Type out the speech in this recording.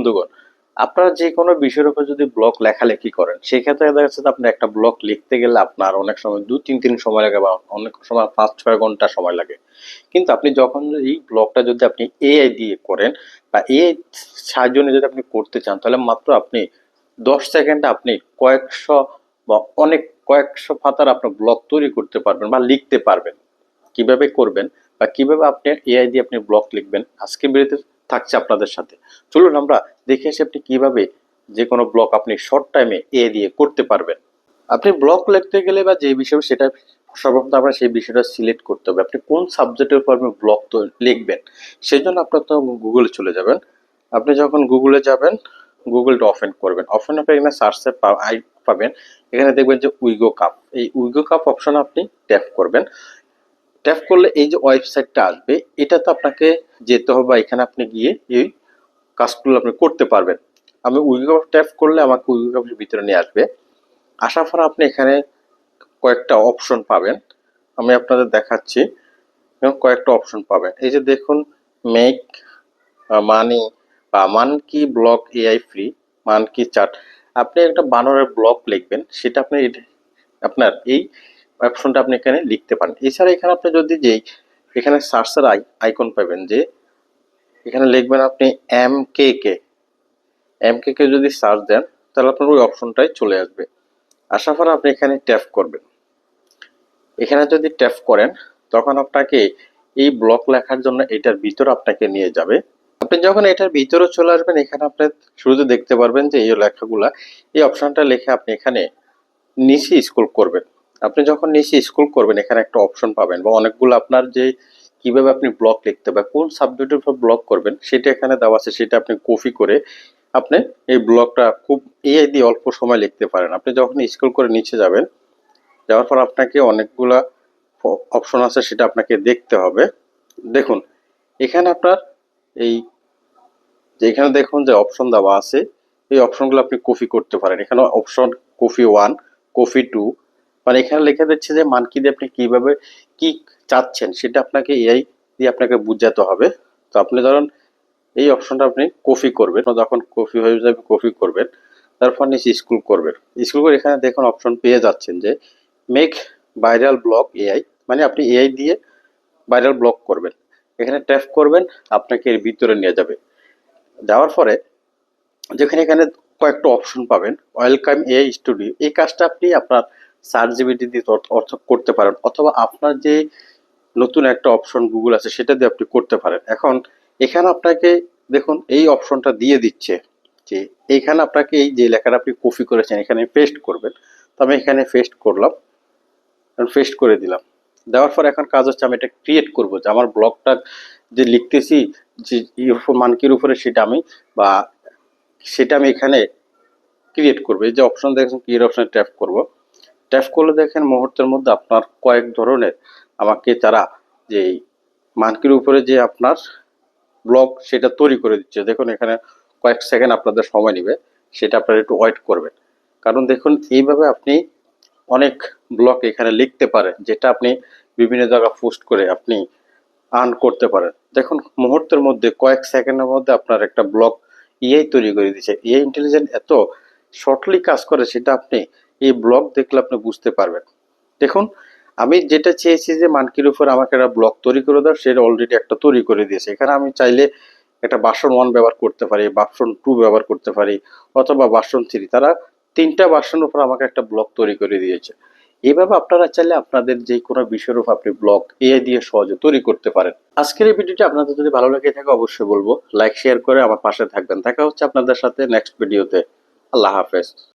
বন্ধুগণ, আপনারা যে কোনো বিষয়ের উপর যদি ব্লগ লেখালেখি করেন, সেক্ষেত্রে দেখা যাচ্ছে আপনি একটা ব্লগ লিখতে গেলে আপনার অনেক সময় দু তিন তিন সময় লাগে বা অনেক সময় পাঁচ, ছয় ঘণ্টা সময় লাগে। কিন্তু আপনি যখন এই ব্লগটা যদি আপনি এআই দিয়ে করেন বা এআই সাহায্য নিয়ে যদি আপনি করতে চান, তাহলে মাত্র আপনি দশ সেকেন্ডে আপনি কয়েকশো বা অনেক, কয়েকশো পাতার আপনার ব্লগ তৈরি করতে পারবেন বা লিখতে পারবেন। কীভাবে করবেন বা কীভাবে আপনি এআই দিয়ে আপনি ব্লগ লিখবেন আজকে বিরতি থাকছে আপনাদের সাথে। চলুন আমরা দেখে আসি আপনি কীভাবে যে কোনো ব্লগ আপনি শর্ট টাইমে এ দিয়ে করতে পারবেন। আপনি ব্লগ লিখতে গেলে বা যে বিষয় সেটা সর্বপ্রথম আপনার সেই বিষয়টা সিলেক্ট করতে হবে। আপনি কোন সাবজেক্টের উপর আপনি ব্লগ তো লিখবেন সেই জন্য আপনার তো গুগলে চলে যাবেন। আপনি যখন গুগলে যাবেন গুগলটা ওপেন করবেন। ওপেন আপনি এখানে সার্চে পাবেন, এখানে দেখবেন যে উইগো কাপ এই উইগো কাপ অপশন আপনি ট্যাপ করবেন। ট্যাপ করলে এই যে ওয়েবসাইটটা আসবে এটাতে আপনাকে যেতে হবে এখানে আপনি গিয়ে এই কাজগুলো আপনি করতে পারবেন। আমি উইগো ট্যাপ করলে আমাকে উইগো কাপের ভিতরে নিয়ে আসবে। আসার পর আপনি এখানে কয়েকটা অপশন পাবেন। আমি আপনাদের দেখাচ্ছি কয়েকটা অপশন পাবেন। এই যে দেখুন মেক মানি বা মান কি ব্লক এআই ফ্রি মান কি চার্ট আপনি একটা বানরের ব্লক লিখবেন, সেটা আপনি, আপনার এই অপশনটা আপনি এখানে লিখতে পারেন। এছাড়া এখানে আপনি যদি যেই এখানে সার্চের আই আইকন পাবেন যে এখানে লিখবেন আপনি M K K M K কে যদি সার্চ দেন, তাহলে আপনার ওই অপশনটাই চলে আসবে। আসার পর আপনি এখানে ট্যাপ করবেন। এখানে যদি ট্যাপ করেন, তখন আপনাকে এই ব্লক লেখার জন্য এটার ভিতর আপনাকে নিয়ে যাবে। আপনি যখন এটার ভিতরে চলে আসবেন, এখানে আপনি শুরুতে দেখতে পারবেন যে এই লেখাগুলা, এই অপশনটা লিখে আপনি এখানে নিচে স্ক্রল করবেন। আপনি যখন নিচে স্কুল করবেন, এখানে একটা অপশন পাবেন বা অনেকগুলো আপনার যে কীভাবে আপনি ব্লক লিখতে বা কোন সাবজেক্টের উপর ব্লক করবেন, সেটা এখানে দেওয়া আছে, সেটা আপনি কপি করে আপনি এই ব্লকটা খুব এআই দিয়ে অল্প সময় লিখতে পারেন। আপনি যখন স্কুল করে নিচে যাবেন, যাওয়ার পর আপনাকে অনেকগুলা অপশন আছে, সেটা আপনাকে দেখতে হবে। দেখুন, এখানে আপনার এই এখানে দেখুন যে অপশন দেওয়া আছে, এই অপশনগুলো আপনি কপি করতে পারেন। এখানে option copy one copy two মানে এখানে লেখা দিচ্ছে যে মানকি দিয়ে আপনি কীভাবে কি চাচ্ছেন? সেটা আপনাকে এআই দিয়ে আপনাকে বুঝাতে হবে। তো আপনি ধরুন, এই অপশনটা আপনি কপি করবেন। যখন কপি হয়ে যাবে কপি করবেন। তারপর নিচে স্কুল করবেন। স্কুল করে এখানে দেখুন অপশন পেয়ে যাচ্ছেন যে মেক ভাইরাল ব্লগ এআই মানে আপনি এআই দিয়ে ভাইরাল ব্লগ করবেন। এখানে ট্যাপ করবেন, আপনাকে এর ভিতরে নিয়ে যাবে। যাওয়ার পরে, যেখানে এখানে কয়েকটা অপশন পাবেন। ওয়েলকাম এআই স্টুডিও এই কাজটা আপনি আপনার সার্চ জিবিটি দিয়ে অর্থ- করতে পারেন, অথবা আপনার যে নতুন একটা অপশন গুগল আছে, সেটা দিয়ে আপনি করতে পারেন। এখন, এখানে আপনাকে দেখুন, এই অপশনটা দিয়ে দিচ্ছে যে এইখানে আপনাকে এই যে লেখাটা আপনি কপি করেছেন, এখানে পেস্ট করবেন। তো আমি এখানে পেস্ট করলাম পেস্ট করে দিলাম। দেওয়ার পর এখন কাজ হচ্ছে, আমি এটা ক্রিয়েট করব যে, আমার ব্লগটা যে লিখতেছি, যে মানকির উপরে সেটা আমি, বা সেটা আমি এখানে ক্রিয়েট করব। এই যে অপশন দেখছেন ক্রিয়েট অপশনে ট্যাপ করব। ট্যাপ করলে দেখেন মুহূর্তের মধ্যে আপনার কয়েক ধরনের আমাকে তারা যে মানকির উপরে যে আপনার ব্লগ সেটা তৈরি করে দিচ্ছে। দেখুন এখানে কয়েক সেকেন্ড আপনাদের সময় নেবে, সেটা আপনারা একটু ওয়েট করবেন। কারণ দেখুন এইভাবে আপনি অনেক ব্লগ এখানে লিখতে পারেন, যেটা আপনি বিভিন্ন জায়গায় পোস্ট করে আপনি আর্ন করতে পারেন। দেখুন মুহূর্তের মধ্যে কয়েক সেকেন্ডের মধ্যে আপনার একটা ব্লগ ইআই তৈরি করে দিচ্ছে। ইআই ইন্টেলিজেন্ট এত শর্টলি কাজ করে, সেটা আপনি এই ব্লগ দেখলে আপনি বুঝতে পারবেন। দেখুন, আমি যেটা চেয়েছি যে মানকির উপর আমাকে একটা ব্লগ তৈরি করে দাও, সেটা অলরেডি একটা তৈরি করে দিয়েছে। এখানে আমি চাইলে একটা বাসন ওয়ান ব্যবহার করতে পারি বাসন টু ব্যবহার করতে পারি, অথবা বাসন থ্রি তারা তিনটা বাসনের উপর আমাকে একটা ব্লগ তৈরি করে দিয়েছে। এভাবে আপনারা চাইলে আপনাদের যে কোনো বিষয়ের উপর আপনি ব্লগ এআই দিয়ে সহজে তৈরি করতে পারেন। আজকের এই ভিডিওটি আপনাদের যদি ভালো লেগে থাকে, অবশ্যই বলব লাইক শেয়ার করে আমার পাশে থাকবেন। দেখা হচ্ছে আপনাদের সাথে নেক্সট ভিডিওতে আল্লাহ হাফেজ।